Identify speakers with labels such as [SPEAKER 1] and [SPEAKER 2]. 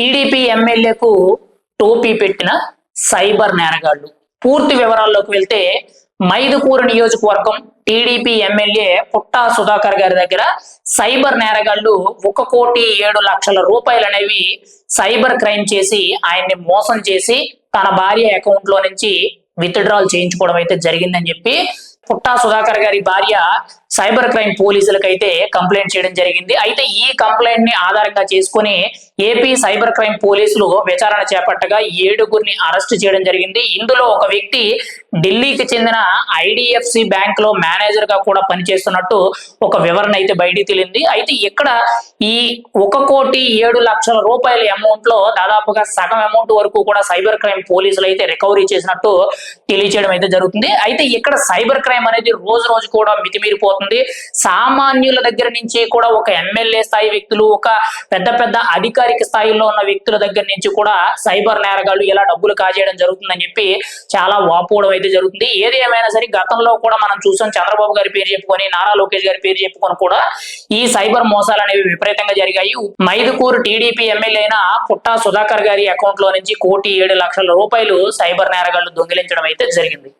[SPEAKER 1] TDP ఎమ్మెల్యేకు టోపీ పెట్టిన సైబర్ నేరగాళ్ళు పూర్తి వివరాల్లోకి వెళ్తే మైదుకూరు నియోజకవర్గం టీడీపీ ఎమ్మెల్యే పుట్టా సుధాకర్ గారి దగ్గర సైబర్ నేరగాళ్ళు ఒక కోటి ఏడు లక్షల రూపాయలు అనేవి సైబర్ క్రైమ్ చేసి ఆయన్ని మోసం చేసి తన భార్య అకౌంట్లో నుంచి విత్డ్రాల్ చేయించుకోవడం అయితే జరిగిందని చెప్పి పుట్టా సుధాకర్ గారి భార్య సైబర్ క్రైమ్ పోలీసులకు అయితే కంప్లైంట్ చేయడం జరిగింది. అయితే ఈ కంప్లైంట్ని ఆధారంగా చేసుకుని ఏపీ సైబర్ క్రైమ్ పోలీసులు విచారణ చేపట్టగా ఏడుగురిని అరెస్ట్ చేయడం జరిగింది. ఇందులో ఒక వ్యక్తి ఢిల్లీకి చెందిన ఐడిఎఫ్సి బ్యాంక్లో మేనేజర్గా కూడా పనిచేస్తున్నట్టు ఒక వివరణ అయితే బయటికి తెలింది. అయితే ఇక్కడ ఈ ఒక కోటి ఏడు లక్షల రూపాయల అమౌంట్లో దాదాపుగా సగం అమౌంట్ వరకు కూడా సైబర్ క్రైమ్ పోలీసులు అయితే రికవరీ చేసినట్టు తెలియచేయడం అయితే జరుగుతుంది. అయితే ఇక్కడ సైబర్ క్రైమ్ అనేది రోజు రోజు కూడా మితిమీరిపోతుంది సామాన్యుల దగ్గర నుంచి కూడా ఒక ఎమ్మెల్యే స్థాయి వ్యక్తులు ఒక పెద్ద పెద్ద అధికారిక స్థాయిలో ఉన్న వ్యక్తుల దగ్గర నుంచి కూడా సైబర్ నేరగాళ్ళు ఇలా డబ్బులు కాజేయడం జరుగుతుందని చెప్పి చాలా వాపోవడం అయితే జరుగుతుంది. ఏది ఏమైనా సరే గతంలో కూడా మనం చూసాం. చంద్రబాబు గారి పేరు చెప్పుకొని నారా లోకేష్ గారి పేరు చెప్పుకొని కూడా ఈ సైబర్ మోసాలు అనేవి విపరీతంగా జరిగాయి. మైదుకూరు టీడీపీ ఎమ్మెల్యే అయిన పుట్టా సుధాకర్ గారి అకౌంట్లో నుంచి కోటి ఏడు లక్షల రూపాయలు సైబర్ నేరగాళ్ళు దొంగిలించడం అయితే జరిగింది.